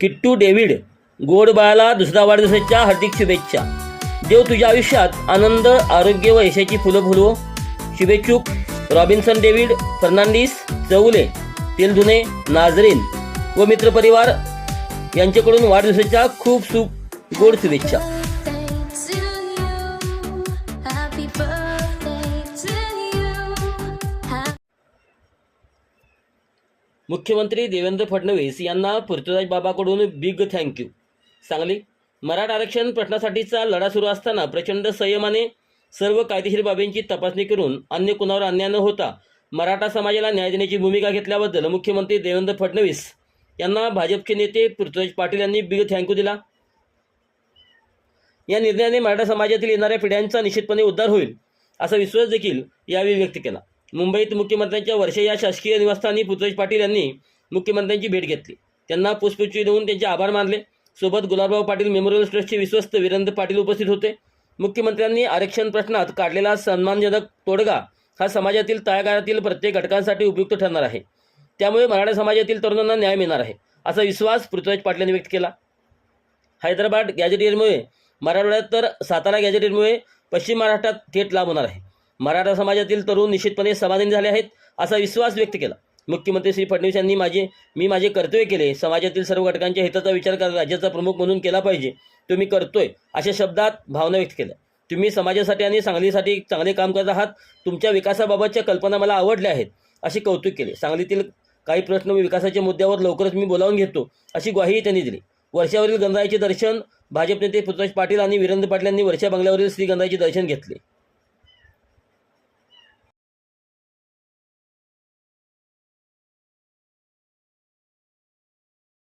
Kittu David गोडबाळाला दुसऱ्या वाढदिवसाच्या हार्दिक शुभेच्छा. देव तुझ्या आयुष्यात आनंद आरोग्य व यशाची फुलं फुलवो. शुभेच्छुक Robinson David Fernandes Chaule Teldhune Nazreen व मित्रपरिवार यांच्याकडून वाढदिवसाच्या खूप सुख गोड शुभेच्छा. मुख्यमंत्री देवेंद्र फडणवीस यांना Prithviraj बाबाकडून big thank you Sangli Maratha आरक्षण प्रश्नासाठीचा लढा सुरू असताना प्रचंड संयमाने सर्व कायदेशीर बाबींची तपासणी करून अन्य कुणावर अन्याय न होता मराठा समाजाला न्याय देण्याची भूमिका घेतल्याबद्दल मुख्यमंत्री देवेंद्र फडणवीस यांना भाजपचे नेते पृथ्वीराज पाटील यांनी बिग थँक्यू दिला. या निर्णयाने मराठा समाजातील येणाऱ्या पिढ्यांचा निश्चितपणे उद्धार होईल असा विश्वास देखील यावेळी व्यक्त केला. मुंबईत मुख्यमंत्र्यांच्या वर्षे या शासकीय निवासस्थानी पृथ्वीराज पाटील यांनी मुख्यमंत्र्यांची भेट घेतली. त्यांना पुष्पचक्री देऊन त्यांचे आभार मानले. सोबत गुलाबराव पाटील मेमोरियल ट्रस्टचे विश्वस्त वीरेंद्र पाटील उपस्थित होते. मुख्यमंत्र्यांनी आरक्षण प्रश्नात काढलेला सन्मानजनक तोडगा हा समाजातील तळागाळातील प्रत्येक घटकांसाठी उपयुक्त ठरणार आहे. त्यामुळे मराठा समाजातील तरुणांना न्याय मिळणार आहे असा विश्वास पृथ्वीराज पाटील यांनी व्यक्त केला. हैदराबाद गॅजेटियरमुळे मराठवाड्यात तर सातारा गॅजेटियरमुळे पश्चिम महाराष्ट्रात थेट लाभ होणार आहे. मराठा समाजातील तरुण निश्चितपणे समाधानी झाले आहेत असा विश्वास व्यक्त केला. मुख्यमंत्री श्री फडणवीस यांनी माझे मी माझे कर्तव्य केले समाजातील सर्व घटकांच्या हिताचा विचार करा राज्याचा प्रमुख म्हणून केला पाहिजे. तो मी करतोय अशा शब्दात भावना व्यक्त केल्या. तुम्ही समाजासाठी आणि सांगलीसाठी चांगले काम करत आहात तुमच्या विकासाबाबतच्या कल्पना मला आवडल्या आहेत असे कौतुक केले. सांगलीतील काही प्रश्न विकासाच्या मुद्द्यावर लवकरच मी बोलावून घेतो अशी ग्वाहीही त्यांनी दिली. वर्षावरील गंधाईचे दर्शन भाजप नेते पृथ्वीराज पाटील आणि वीरेंद्र पाटील यांनी वर्षा बंगल्यावरील श्री गंधाईचे दर्शन घेतले.